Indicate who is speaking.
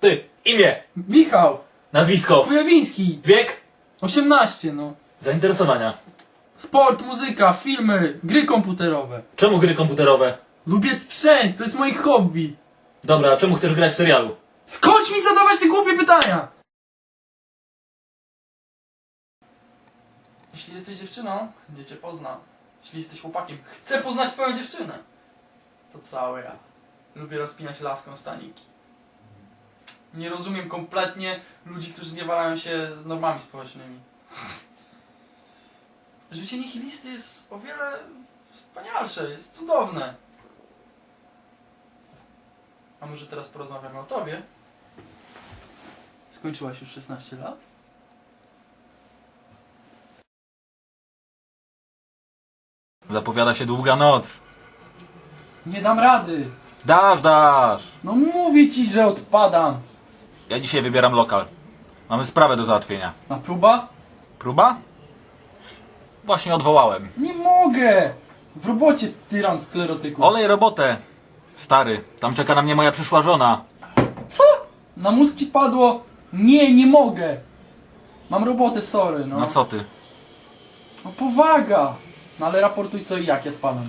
Speaker 1: Ty, imię,
Speaker 2: Michał!
Speaker 1: nazwisko,
Speaker 2: Kujawiński!
Speaker 1: wiek,
Speaker 2: 18, no.
Speaker 1: zainteresowania.
Speaker 2: Sport, muzyka, filmy, gry komputerowe.
Speaker 1: Czemu gry komputerowe?
Speaker 2: Lubię sprzęt, to jest moje hobby.
Speaker 1: Dobra, a czemu chcesz grać w serialu?
Speaker 2: Skończ mi zadawać te głupie pytania! Jeśli jesteś dziewczyną, nie cię poznam. Jeśli jesteś chłopakiem, chcę poznać twoją dziewczynę. To całe ja. Lubię rozpinać laską staniki. Nie rozumiem kompletnie ludzi, którzy zniewalają się normami społecznymi. Życie nihilisty jest o wiele wspanialsze, jest cudowne. A może teraz porozmawiamy o tobie? Skończyłaś już 16 lat?
Speaker 1: Zapowiada się długa noc.
Speaker 2: Nie dam rady.
Speaker 1: Dasz, dasz.
Speaker 2: No mówię ci, że odpadam.
Speaker 1: Ja dzisiaj wybieram lokal. Mamy sprawę do załatwienia.
Speaker 2: Na próba?
Speaker 1: Próba? Właśnie odwołałem.
Speaker 2: Nie mogę. W robocie tyram sklerotyku.
Speaker 1: Olej robotę. Stary, tam czeka na mnie moja przyszła żona.
Speaker 2: Co? Na mózg ci padło? Nie, nie mogę. Mam robotę, sorry, no.
Speaker 1: No co ty?
Speaker 2: No powaga. No ale raportuj co i jak, ja spadam.